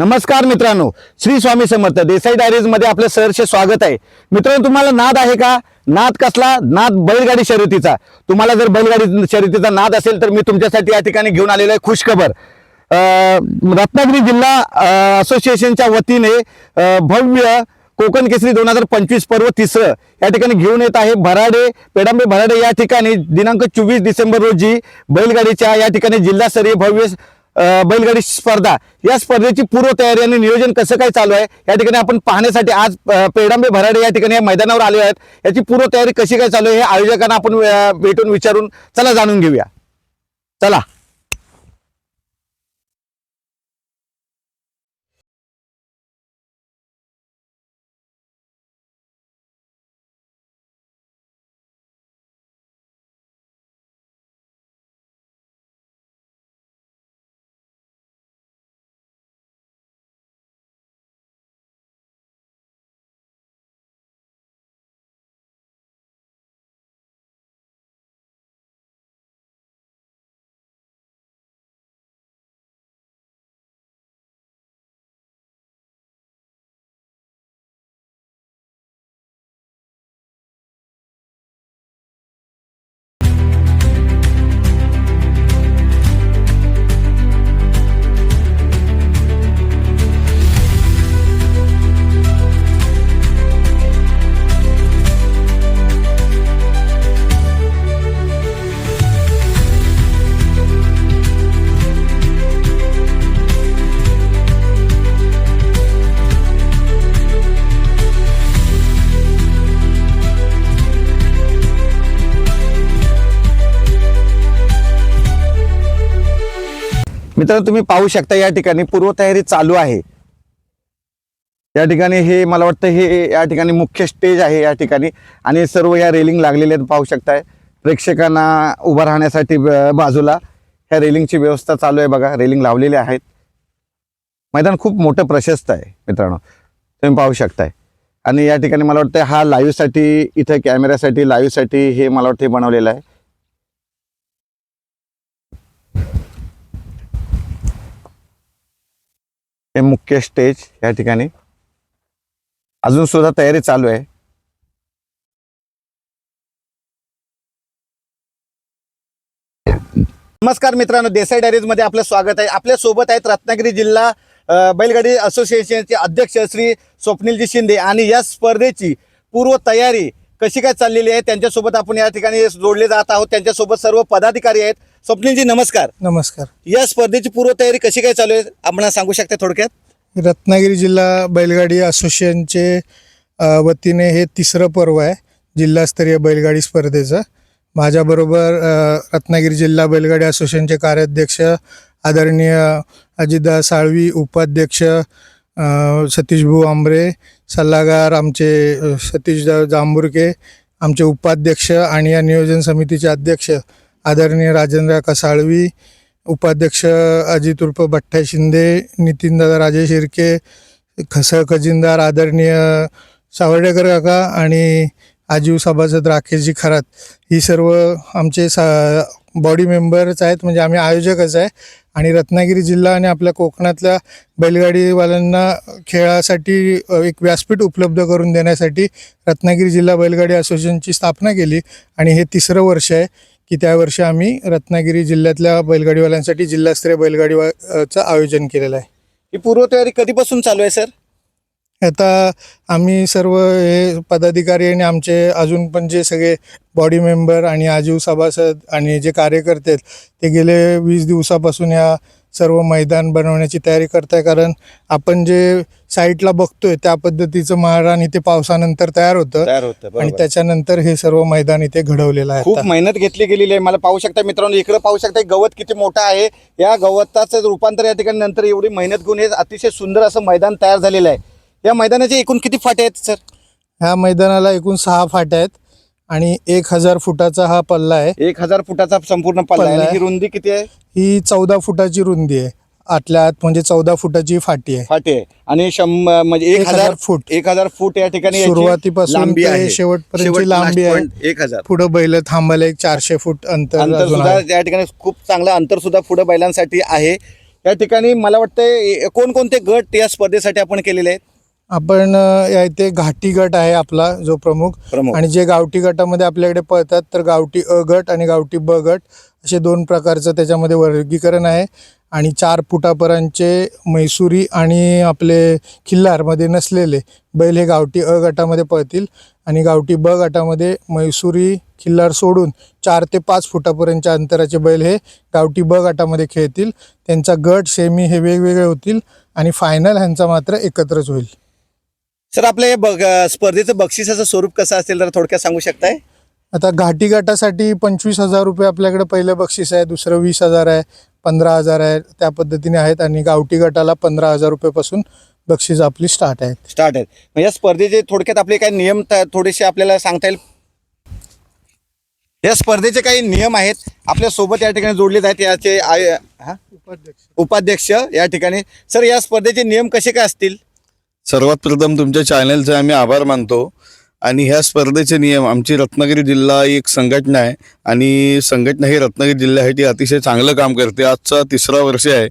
नमस्कार मित्रांनो श्री स्वामी समर्थ देसाई डायरीजमध्ये आपलं सहर्ष स्वागत आहे. मित्रांनो तुम्हाला नाद आहे का? नाद कसला? नाद बैलगाडी शर्यतीचा. तुम्हाला जर बैलगाडी शर्यतीचा नाद असेल तर मी तुमच्यासाठी या ठिकाणी घेऊन आलेलो आहे खुशखबर. रत्नागिरी जिल्हा असोसिएशनच्या वतीने भव्य कोकण केसरी दोन हजार पंचवीस पर्व तिसरं या ठिकाणी घेऊन येत आहे भराडे पेडांबे भराडे या ठिकाणी दिनांक चोवीस डिसेंबर रोजी बैलगाडीच्या या ठिकाणी जिल्हास्तरीय भव्य बैलगाडी स्पर्धा. या स्पर्धेची पूर्वतयारी आणि नियोजन कसं काय चालू आहे? या ठिकाणी आपण पाहण्यासाठी आज पेडांबे भराडे या ठिकाणी या मैदानावर आले आहेत. याची पूर्वतयारी कशी काय चालू आहे हे आयोजकांना आपण भेटून विचारून चला जाणून घेऊया. चला. मित्रांनो तुम्ही पाहू शकता या ठिकाणी पूर्वतयारी चालू आहे. या ठिकाणी हे मला वाटतं हे या ठिकाणी मुख्य स्टेज आहे या ठिकाणी. आणि सर्व या रेलिंग लागलेल्या आहेत पाहू शकताय. प्रेक्षकांना उभं राहण्यासाठी बाजूला ह्या रेलिंगची व्यवस्था चालू आहे बघा. रेलिंग लावलेले आहेत. मैदान खूप मोठं प्रशस्त आहे मित्रांनो. तुम्ही पाहू शकताय. आणि या ठिकाणी मला वाटतं हा लाईव्हसाठी इथं कॅमेऱ्यासाठी लाईव्हसाठी हे मला वाटतं हे बनवलेलं आहे. हे मुख्य स्टेज या ठिकाणी. अजून सुद्धा तयारी चालू आहे. नमस्कार मित्रांनो देसाई डायरीजमध्ये आपलं स्वागत आहे. आपल्यासोबत आहेत रत्नागिरी जिल्हा बैलगाडी असोसिएशनचे अध्यक्ष श्री स्वप्नीलजी शिंदे आणि या स्पर्धेची पूर्व तयारी कशी काय चाललेली आहे? त्यांच्यासोबत आपण या ठिकाणी जोडले जात आहोत. त्यांच्यासोबत सर्व पदाधिकारी आहेत. स्वप्नीलजी नमस्कार. नमस्कार. या स्पर्धेची पूर्व तयारी कशी काय चालू आहे? आपण सांगू शकता थोडक्यात? रत्नागिरी जिल्हा बैलगाडी असोसिएशनचे वतीने हे तिसरं पर्व आहे जिल्हास्तरीय बैलगाडी स्पर्धेचं. माझ्याबरोबर रत्नागिरी जिल्हा बैलगाडी असोसिएशनचे कार्याध्यक्ष आदरणीय अजितदा साळवी उपाध्यक्ष सतीशभाऊ आंबरे सल्लागार आमचे सतीश सतीशदा जांभुरके आमचे उपाध्यक्ष आणि या नियोजन समितीचे अध्यक्ष आदरणीय राजेंद्र कसाळवी उपाध्यक्ष अजित उर्फ भट्टाई शिंदे नितीनदादा राजे शिर्के खस खजिनदार आदरणीय सावर्डेकर काका आणि आजीव सभासद राकेशजी खरात. ही सर्व आमचे सा बॉडी मेंबरच आहेत म्हणजे आम्ही आयोजकच आहे. आणि रत्नागिरी जिल्हा आणि आपल्या कोकणातल्या बैलगाडीवाल्यांना खेळासाठी एक व्यासपीठ उपलब्ध करून देण्यासाठी रत्नागिरी जिल्हा बैलगाडी असोसिएशनची स्थापना केली. आणि हे तिसरं वर्ष आहे की त्या वर्षी आम्ही रत्नागिरी जिल्ह्यातल्या बैलगाडीवाल्यांसाठी जिल्हास्तरीय बैलगाडीवाचं आयोजन केलेलं आहे. ही पूर्वतयारी कधीपासून चालू आहे सर? आता आम्ही सर्व हे पदाधिकारी आणि आमचे अजून पण जे सगळे बॉडी मेंबर आणि आजीव सभासद आणि जे कार्यकर्ते आहेत ते गेले वीस दिवसापासून या सर्व मैदान बनवण्याची तयारी करत आहे कारण आपण जे साईटला बघतोय त्या पद्धतीचं महाराण इथे पावसानंतर तयार होतं तयार होतं आणि त्याच्यानंतर हे सर्व मैदान इथे घडवलेलं आहे खूप. मेहनत घेतली गेलेली आहे. मला पाहू शकता मित्रांनो इकडे पाहू शकता गवत किती मोठं आहे. या गवताचं रूपांतर या ठिकाणी नंतर एवढी मेहनत घेऊन हे अतिशय सुंदर असं मैदान तयार झालेलं आहे. या मैदानाचे एकूण किती फाटे आहेत सर? ह्या मैदानाला एकूण सहा फाट्या आहेत आणि एक हजार फुटाचा हा पल्ला आहे. एक हजार फुटाचा संपूर्ण पल्ला आहे. पल्ला आणि आहे. ही रुंदी किती आहे? ही चौदा फुटाची रुंदी आहे. आतल्या आत म्हणजे चौदा फुटाची फाटी आहे. फाटे आहे. आणि शंभर म्हणजे एक हजार फूट. एक हजार फूट या ठिकाणी याची सुरुवातीपासून लांबी ते आहे. शेवटपर्यंतची शेवट लांबी last आहे. एक हजार. पुढं बैल थांबायला एक चारशे फूट अंतर अंतर अजून सुद्धा आहे. या ठिकाणी खूप चांगलं अंतर सुद्धा पुढे बैलांसाठी आहे. या ठिकाणी मला वाटतं कोणकोणते गट या स्पर्धेसाठी आपण केलेले आहेत? आपण या इथे घाटी गट आहे आपला जो प्रमुख. प्रमुख. आणि जे गावठी गटामध्ये आपल्याकडे पळतात तर गावठी अ गट आणि गावठी ब गट असे दोन प्रकारचं त्याच्यामध्ये वर्गीकरण आहे. आणि चार फुटापर्यंतचे मैसुरी आणि आपले खिल्लारमध्ये नसलेले बैल हे गावठी अ गटामध्ये पळतील. आणि गावठी ब गटामध्ये मैसुरी खिल्लार सोडून चार ते पाच फुटापर्यंतच्या अंतराचे बैल हे गावठी ब गटामध्ये खेळतील. त्यांचा गट सेमी हे वेगवेगळे होतील. आणि फायनल ह्यांचा मात्र एकत्रच होईल. सर आपल्या या बग स्पर्धेचं बक्षिसाचं स्वरूप कसं असेल जरा थोडक्यात सांगू शकताय? आता घाटी गटासाठी पंचवीस हजार रुपये आपल्याकडे पहिलं बक्षीस आहे दुसरं वीस हजार आहे पंधरा हजार आहे त्या पद्धतीने आहेत आणि गावठी गटाला पंधरा हजार रुपयेपासून बक्षीस आपली स्टार्ट आहेत. स्टार्ट आहेत. मग या स्पर्धेचे थोडक्यात आपले काही नियम त- थोडेसे आपल्याला सांगता येईल? या स्पर्धेचे काही नियम आहेत. आपल्यासोबत या ठिकाणी जोडले आहेत याचे आय हा? उपाध्यक्ष या ठिकाणी. सर या स्पर्धेचे नियम कसे काय असतील? सर्वात प्रथम तुमच्या चॅनलचे आम्ही आभार मानतो. आणि ह्या स्पर्धेचे नियम आमची रत्नागिरी जिल्हा ही एक संघटना आहे. आणि संघटना ही रत्नागिरी जिल्ह्यासाठी अतिशय चांगलं काम करते. आजचा तिसरा वर्ष आहे.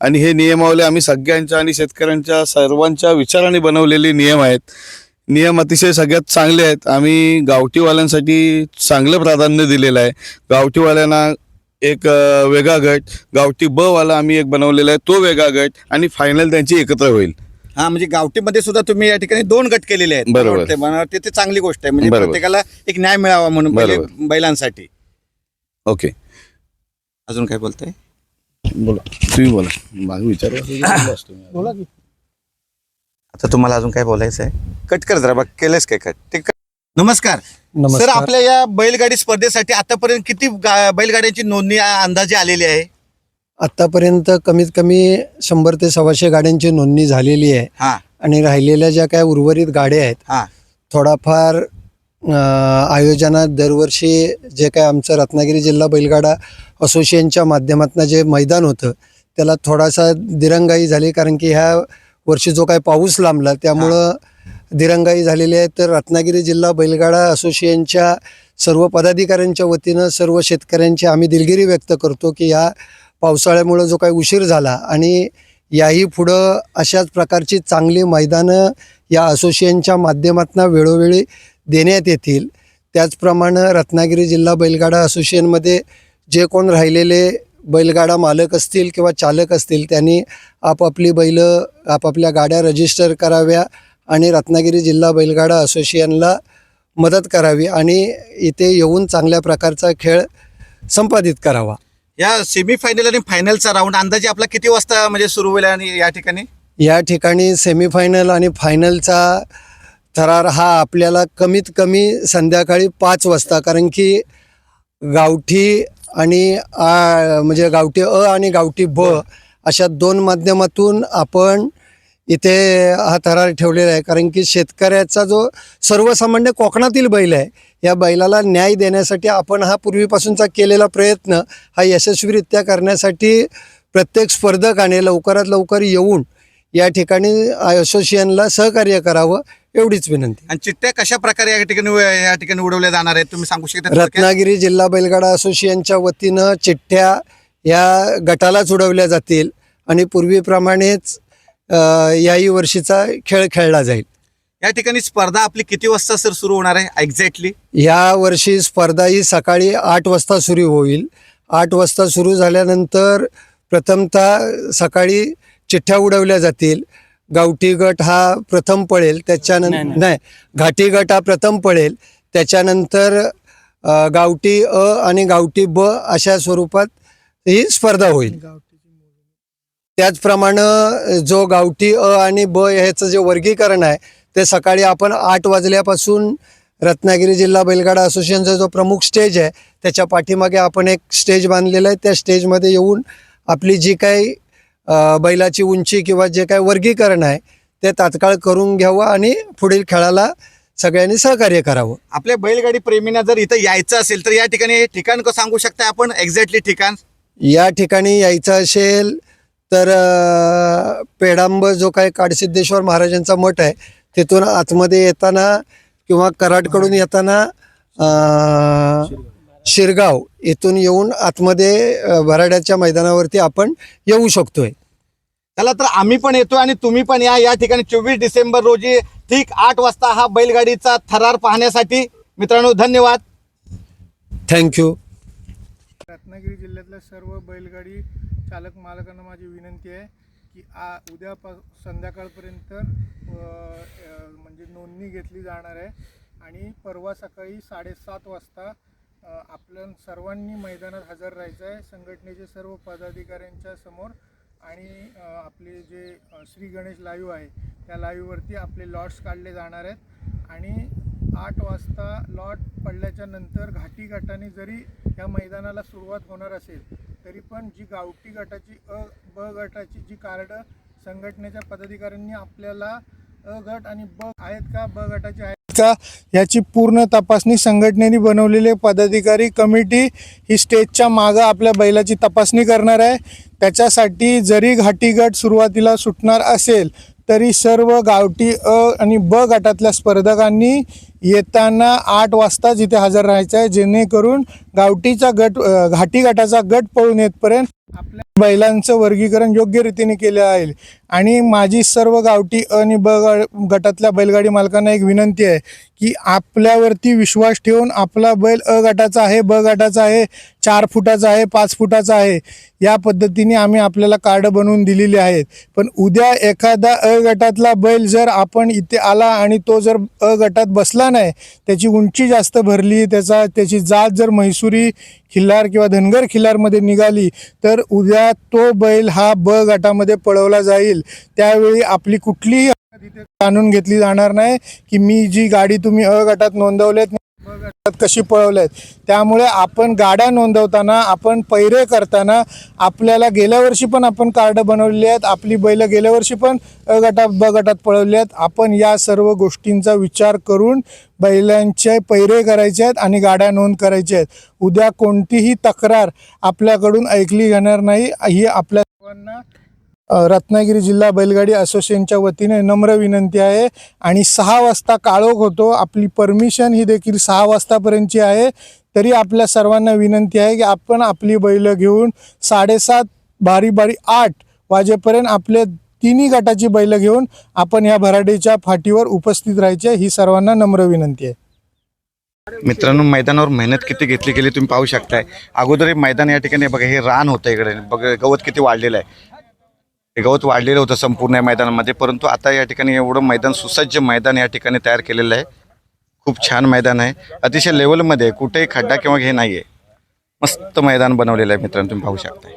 आणि हे नियमावले आम्ही सगळ्यांच्या आणि शेतकऱ्यांच्या सर्वांच्या विचाराने बनवलेले नियम आहेत. नियम अतिशय सगळ्यात चांगले आहेत. आम्ही गावठीवाल्यांसाठी चांगलं प्राधान्य दिलेलं आहे. गावठीवाल्यांना एक वेगळा गट गावठी ब वाला आम्ही एक बनवलेला आहे. तो वेगळा गट आणि फायनल त्यांची एकत्र होईल. हा म्हणजे गावठीमध्ये सुद्धा तुम्ही या ठिकाणी दोन गट केलेले आहेत मला बरोबर. वाटतंय. मला वाटते ते चांगली गोष्ट आहे. म्हणजे बरोबर. प्रत्येकाला एक न्याय मिळावा म्हणून बरोबर. बैलांसाठी. ओके. अजून काय बोलताय? बोला. तुम्ही बोला. मागे विचार बोला की. आता तुम्हाला अजून काय बोलायचं आहे कट कर जरा बघ केलंच काय कट ते. नमस्कार. सर नमस्कार आपल्या या बैलगाडी स्पर्धेसाठी आतापर्यंत किती गा- बैलगाड्यांची नोंदणी आ- अंदाजे आलेली आहे? आत्तापर्यंत कमीत कमी शंभर ते सव्वाशे गाड्यांची नोंदणी झालेली आहे. हा. आणि राहिलेल्या ज्या काय उर्वरित गाड्या आहेत हा. थोडाफार अं, आयोजनात दरवर्षी जे काय आमचं रत्नागिरी जिल्हा बैलगाडा असोसिएशनच्या माध्यमातून जे मैदान होतं त्याला थोडासा दिरंगाई झाली कारण की ह्या वर्षी जो काय पाऊस लांबला त्यामुळं दिरंगाई झालेली आहे. तर रत्नागिरी जिल्हा बैलगाडा असोसिएशनच्या सर्व पदाधिकाऱ्यांच्या वतीनं सर्व शेतकऱ्यांची आम्ही दिलगिरी व्यक्त करतो की या पावसाळ्यामुळं जो काही उशीर झाला आणि याही पुढं अशाच प्रकारची चांगली मैदानं या असोसिएशनच्या माध्यमातून वेळोवेळी देण्यात येतील. त्याचप्रमाणे रत्नागिरी जिल्हा बैलगाडा असोसिएशनमध्ये जे कोण राहिलेले बैलगाडा मालक असतील किंवा चालक असतील त्यांनी आपापली बैलं आपापल्या गाड्या रजिस्टर कराव्या आणि रत्नागिरी जिल्हा बैलगाडा असोसिएशनला मदत करावी आणि इथे येऊन चांगल्या प्रकारचा खेळ संपादित करावा. या सेमीफायनल आणि फायनलचा राऊंड अंदाजे आपला किती वाजता म्हणजे सुरू होईल आणि या ठिकाणी? या ठिकाणी सेमीफायनल आणि फायनलचा थरार हा आपल्याला कमीत कमी संध्याकाळी पाच वाजता कारण की गावठी आणि आ म्हणजे गावठी अ आणि गावठी ब अशा दोन माध्यमातून आपण इथे हा थरार ठेवलेला आहे. कारण की शेतकऱ्याचा जो सर्वसामान्य कोकणातील बैल आहे या बैलाला न्याय देण्यासाठी आपण हा पूर्वीपासूनचा केलेला प्रयत्न हा यशस्वीरित्या करण्यासाठी प्रत्येक स्पर्धकाने लवकरात लवकर येऊन या ठिकाणी असोसिएशनला सहकार्य करावं एवढीच विनंती. आणि चिठ्ठ्या कशा प्रकारे या ठिकाणी या ठिकाणी उडवल्या जाणार आहेत तुम्ही सांगू शकता? रत्नागिरी जिल्हा बैलगाडा असोसिएशनच्या वतीनं चिठ्ठ्या या गटालाच उडवल्या जातील. आणि पूर्वीप्रमाणेच याही वर्षीचा खेळ खेळला जाईल. या ठिकाणी स्पर्धा आपली किती वाजता सर सुरू होणार आहे? एक्झॅक्टली या वर्षी स्पर्धा ही सकाळी आठ वाजता सुरू होईल. आठ वाजता सुरू झाल्यानंतर प्रथमतः सकाळी चिठ्ठ्या उडवल्या जातील. गावठी गट हा प्रथम पळेल त्याच्यानंतर नाही घाटी गट हा प्रथम पळेल. त्याच्यानंतर गावठी अ आणि गावठी ब अशा स्वरूपात ही स्पर्धा होईल. त्याचप्रमाणे जो गावठी अ आणि ब ह्याचं जे वर्गीकरण आहे ते सकाळी आपण आठ वाजल्यापासून रत्नागिरी जिल्हा बैलगाडा असोसिएशनचा जो प्रमुख स्टेज आहे त्याच्या पाठीमागे आपण एक स्टेज बांधलेला आहे. त्या स्टेजमध्ये येऊन आपली जी काही बैलाची उंची किंवा जे काही वर्गीकरण आहे ते तात्काळ करून घ्यावं आणि पुढील खेळाला सगळ्यांनी सहकार्य करावं. आपल्या बैलगाडी प्रेमींना जर इथं यायचं असेल तर या ठिकाणी हे ठिकाण कसं सांगू शकता आपण? एक्झॅक्टली ठिकाण? या ठिकाणी यायचं असेल तर पेडांब जो काही काडसिद्धेश्वर महाराजांचा मठ आहे तिथून आतमध्ये येताना किंवा कराडकडून येताना शिरगाव येथून येऊन आतमध्ये भराड्याच्या मैदानावरती आपण येऊ शकतोय. चला तर आम्ही पण येतो आणि तुम्ही पण या. या ठिकाणी चोवीस डिसेंबर रोजी ठीक आठ वाजता हा बैलगाडीचा थरार पाहण्यासाठी. मित्रांनो धन्यवाद. थँक्यू रत्नागिरी जिल्ह्यातल्या सर्व बैलगाडी चालक मालकांना माझी विनंती आहे की आ उद्या पा संध्याकाळपर्यंत म्हणजे नोंदणी घेतली जाणार आहे. आणि परवा सकाळी साडेसात वाजता आपल्या सर्वांनी मैदानात हजर राहायचं आहे. संघटनेचे सर्व पदाधिकाऱ्यांच्या समोर आणि आपले जे श्री गणेश लाईव्ह आहे त्या लाईव्हवरती आपले लॉट्स काढले जाणार आहेत. आणि आठ वाजता लॉट पडल्याच्या नंतर घाटी जरी या मैदानाला सुरुवात होणार असेल तरी पण जी गावठी गटाची अ ब गटाची जी कार्ड संघटनेच्या पदाधिकाऱ्यांनी आपल्याला अ गट आणि ब आहेत का ब गटाची आहेत का याची पूर्ण तपासणी संघटनेने बनवलेले पदाधिकारी कमिटी ही स्टेजच्या मागं आपल्या बैलाची तपासणी करणार आहे. त्याच्यासाठी जरी घाटी गट सुरुवातीला सुटणार असेल तरी सर्व गावठी अ आणि ब गटातल्या स्पर्धकांनी येताना आठ वाजता जिथे हजर राहायचं आहे जेणेकरून गावठीचा गट घाटी गटाचा गट पळून येतपर्यंत आपल्या बैलांचं वर्गीकरण योग्य रीतीने केलं आहे. आणि माझी सर्व गावठी आणि ब ग- गटातल्या बैलगाडी मालकांना एक विनंती आहे की आपल्यावरती विश्वास ठेवून आपला बैल अ गटाचा आहे ब गटाचा आहे चार फुटाचा आहे पाच फुटाचा आहे या पद्धतीने आम्ही आपल्याला कार्ड बनवून दिलेली आहेत. पण उद्या एखादा अ गटातला बैल जर आपण इथे आला आणि तो जर अ गटात बसला नाही त्याची उंची जास्त भरली त्याचा त्याची जात जर म्हैसुरी खिल्लार किंवा धनगर खिल्लारमध्ये निघाली तर उद्या तो बैल हा ब गटामध्ये पळवला जाईल. त्यावेळी आपली कुठलीही तिथे जाणून घेतली जाणार नाही की मी जी गाडी तुम्ही अ गटात नोंदवलेत कशी पळवलेत त्यामुळे आपण गाड्या नोंदवताना आपण पैरे करताना आपल्याला गेल्या वर्षी पण आपण कार्ड बनवलेली आहेत. आपली बैलं गेल्या वर्षी पण अ गटात ब गटात पळवली आहेत. आपण या सर्व गोष्टींचा विचार करून बैलांचे पैरे करायचे आहेत आणि गाड्या नोंद करायच्या आहेत. उद्या कोणतीही तक्रार आपल्याकडून ऐकली जाणार नाही. ही आपल्या सर्वांना रत्नागिरी जिल्हा बैलगाडी असोसिएशनच्या वतीने नम्र विनंती आहे. आणि सहा वाजता काळोख होतो. आपली परमिशन ही देखील सहा वाजतापर्यंतची आहे. तरी आपल्या सर्वांना विनंती आहे की आपण आपली बैलं घेऊन साडेसात बारी बारी आठ वाजेपर्यंत आपले तिन्ही गटाची बैलं घेऊन आपण या भराडीच्या फाटीवर उपस्थित राहायचे ही सर्वांना नम्र विनंती आहे. मित्रांनो मैदानावर मेहनत किती घेतली गेली तुम्ही पाहू शकताय. अगोदर मैदान या ठिकाणी बघा हे रान होतं इकडे. बघा गवत किती वाढलेलं आहे. हे गवत वाढलेलं होतं संपूर्ण या मैदानामध्ये परंतु आता या ठिकाणी एवढं मैदान सुसज्ज मैदान या ठिकाणी तयार केलेलं आहे. खूप छान मैदान आहे. अतिशय लेवलमध्ये कुठेही खड्डा किंवा हे नाही आहे मस्त मैदान बनवलेलं आहे मित्रांनो तुम्ही पाहू शकताय.